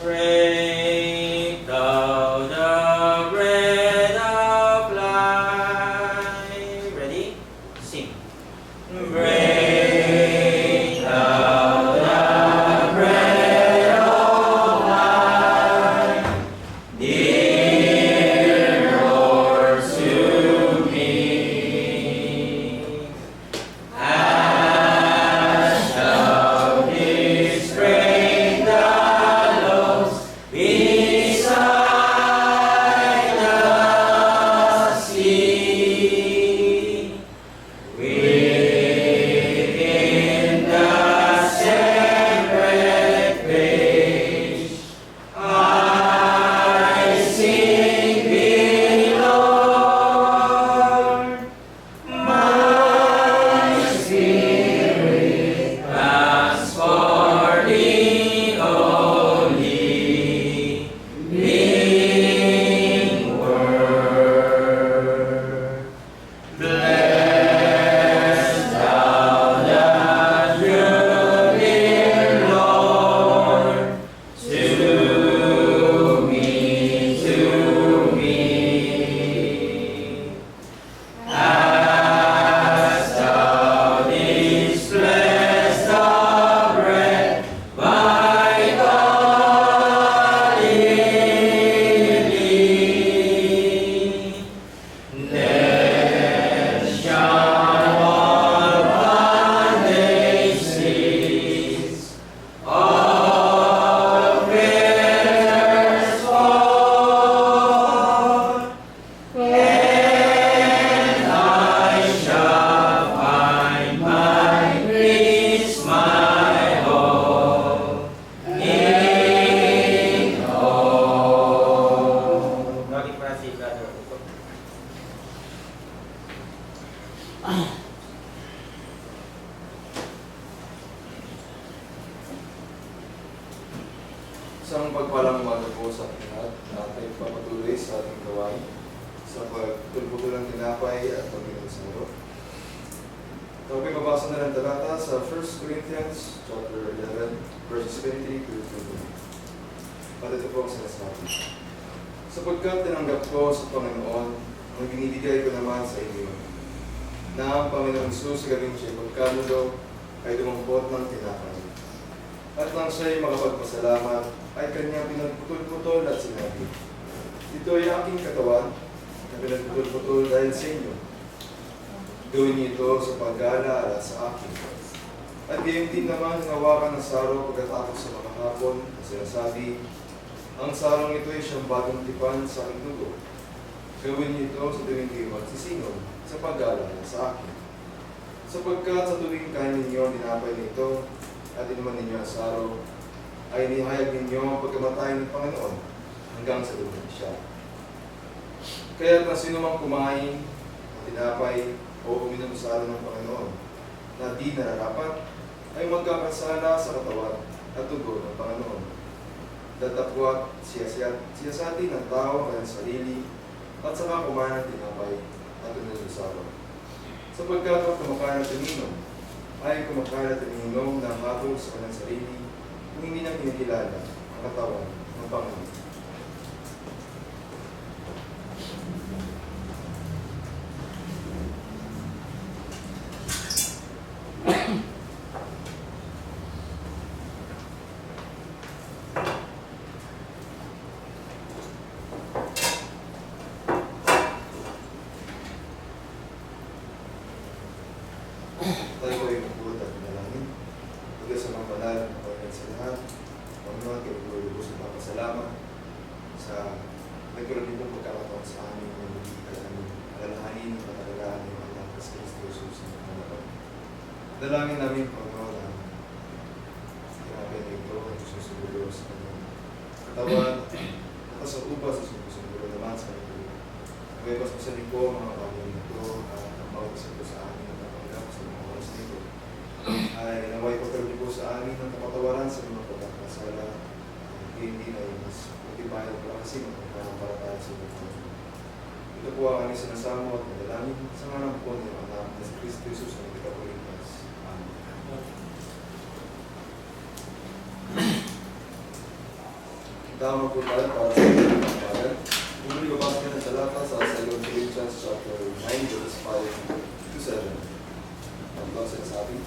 Great. Isang pagpalang umaga po sa ating lahat na tayo papatuloy sa ating gawain sa pagtulpo ng tinapay at pagkinig sa muro. Ito ay mabasa na ng talata sa 1 Corinthians chapter 11 verses 23 to 28. At ito po ang sinasabi. Sapagkat tinanggap ko sa Panginoon ang binibigay ko naman sa inyo na ang Panginoong Jesus sa gabing siya pagkalulo ay dumampot ng tinapay. At nang siya'y makapagpasalamat, ay kanyang pinagputol-putol at sinabi, Ito ay aking katawan na pinagputol-putol dahil sa inyo. Gawin niyo ito sa pag-aalaala sa akin. At gayon din naman hawakan ng saro pagkatapos sa mga hapon na sinasabi, Ang sarong ito ay siyang bagong tipan sa aking dugo. Gawin niyo ito sa tuwing kayo magsisingon sa pag-aalala sa akin. Sapagkat sa tuwing kain ninyo ang tinapay nito at inuman ninyo ang saro, ay nihayag ninyo ang pagkamatay ng Panginoon hanggang sa dumating siya. Kaya na sino mang kumain ng tinapay o uminom sa araw ng Panginoon na di nararapat, ay magkakasala sa katawan at dugo ng Panginoon. Datapwat siya, siya, sa atin ng tao kanyang sarili at saka kumain ng tinapay at uminom sa araw. Sapagkat ang kumakain at uminom ay kumakain at uminom ng hatol sa kanyang sarili kinikilala ang katawan ng Panginoon. Tayo ay magbuhat at manalangin. Mga banal na Panginoon sa lahat. Panginoon, kayo ko lubos ng papasalamat sa nagkaroon din ng pagkakataon sa amin na magiging namin alalahanin ng katalagaan ng anak ng Kristo Jesus na pangalan. Dalangin namin, Panginoon, na sinabi na ito ang susugulo sa kanyang katawan at sa upa sa susugulo naman sa kanyang Ngayon, mas masaling po mga Panginoon ito at ang bawat po sa amin at napanggap sa mga oras nito ay naway pagkaroon po sa amin ng kapatawaran sa mga pagkakasala hindi na yung mas pagtibayan ko kasi magpaparataan sa mga Ito po ang aming sinasamo at madalangin sa ngalan po ng anak na si Kristo Jesus na nagkakapulitas. Amen. Tama po tayo para sa ating pagkagan. Muli babasa ka ng talata sa 2 Corinthians chapter 9 verses 5 to 7. Ang ba sinasabi?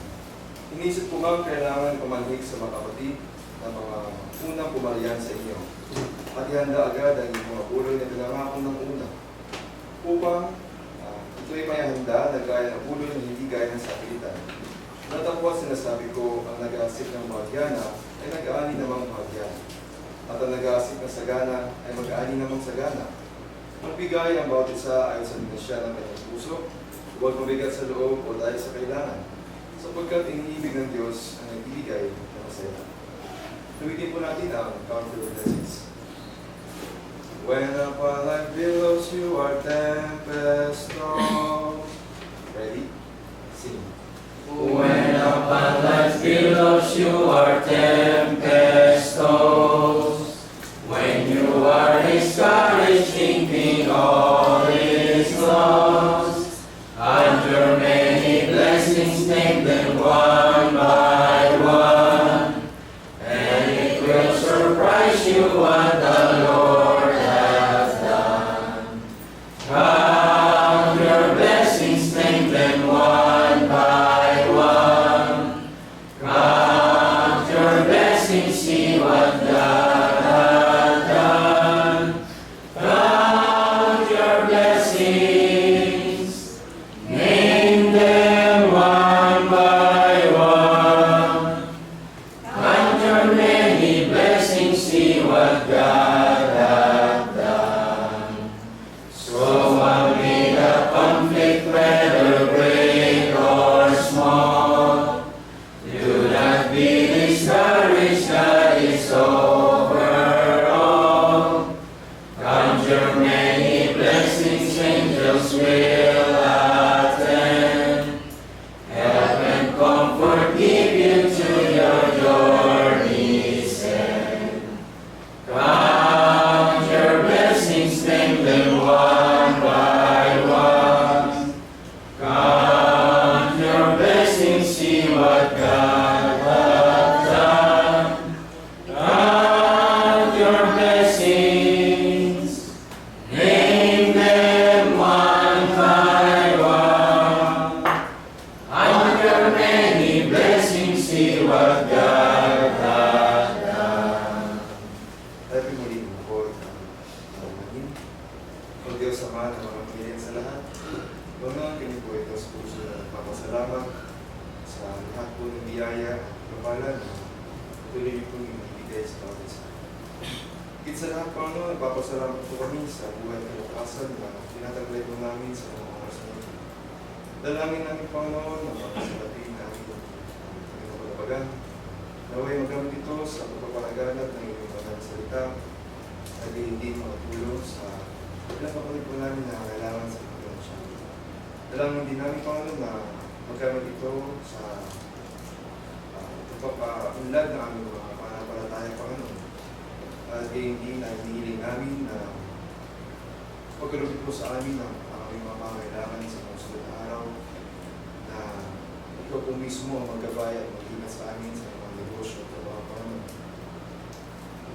Inisip ko nga kailangan pumanhig sa mga kapatid na mga unang pumalian sa inyo. At ihanda agad ang inyong mga buloy na pinangako ng una. Upang ah, ito'y may handa na gaya ng buloy na hindi gaya ng sapilitan. Natapos sinasabi ko, ang nag-aasip ng bahagyana ay nag-aani namang bahagyana. At ang nag-aasip ng sagana ay mag-aani namang sagana. Magbigay ang bawat isa ayon sa dinasya ng kanyang puso, huwag mabigat sa loob o dahil sa kailangan, sapagkat iniibig ng Diyos ang nagbibigay ng masaya. Tuwitin po natin ang counter blessings. When upon life billows you are tempest. Ready? Sing. When upon life's billows you are Diyos Ama ng mga pamilya sa lahat. Mga kini po ito sa puso na nagpapasalamat sa lahat po ng biyaya at kapalan na tuloy po yung ibigay sa bawat isa. Higit sa lahat ano, nagpapasalamat po kami sa buhay at kalakasan na tinataglay po namin sa mga oras na ito. Dalangin namin Panginoon na mga salatin namin ang pinapalabagan. Naway magamit ito sa pagpapalaganap ng iyong banal na salita at hindi makatulong sa kapatid po namin na kailangan sa pagkakas siya. Dalangin din namin Panginoon na magamit ito sa uh, pagpapaunlad ng aming mga panampalataya Panginoon. At gayon din ay hinihiling namin na pagkalupit po sa amin ang aming mga pangailangan sa mga susunod na araw na ikaw po mismo ang maggabay at mag-ingat sa amin sa mga negosyo at trabaho Panginoon.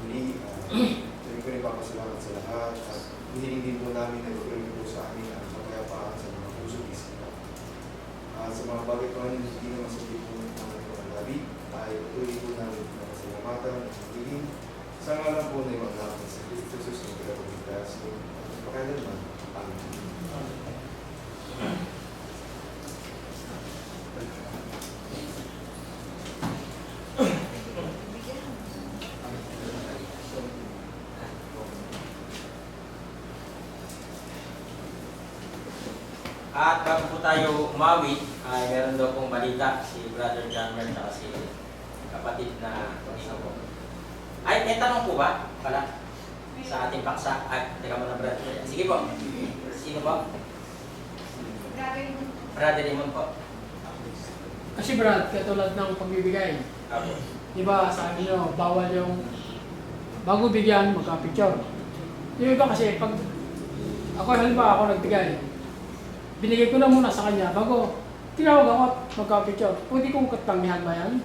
Muli, uh, tuloy ko rin papasalamat sa lahat din po namin na niyo po sa amin ang kapayapaan sa mga puso at isip. At sa mga bagay pa rin hindi naman sa tipo ng mga labi ay tuloy po namin na pasalamatan at magiging sa ngalan po na yung mga namin sa Kristo Jesus ng pinapagligtas ng pakailanman. Amen. At bago po tayo umawit, ay meron daw pong balita si Brother John Mer at si kapatid na Tonino po. Ay, may tanong po ba pala sa ating paksa? Ay, teka muna brother. Sige po. Sino po? Brother Raymond po. Kasi Brad, katulad ng pagbibigay, Apo. di ba sabi nyo, bawal yung bago bigyan, magka-picture. Yung iba kasi, pag ako halimbawa ako nagbigay, binigay ko na muna sa kanya bago tinawag ako at magka-picture. Pwede kong katanggihan ba yan?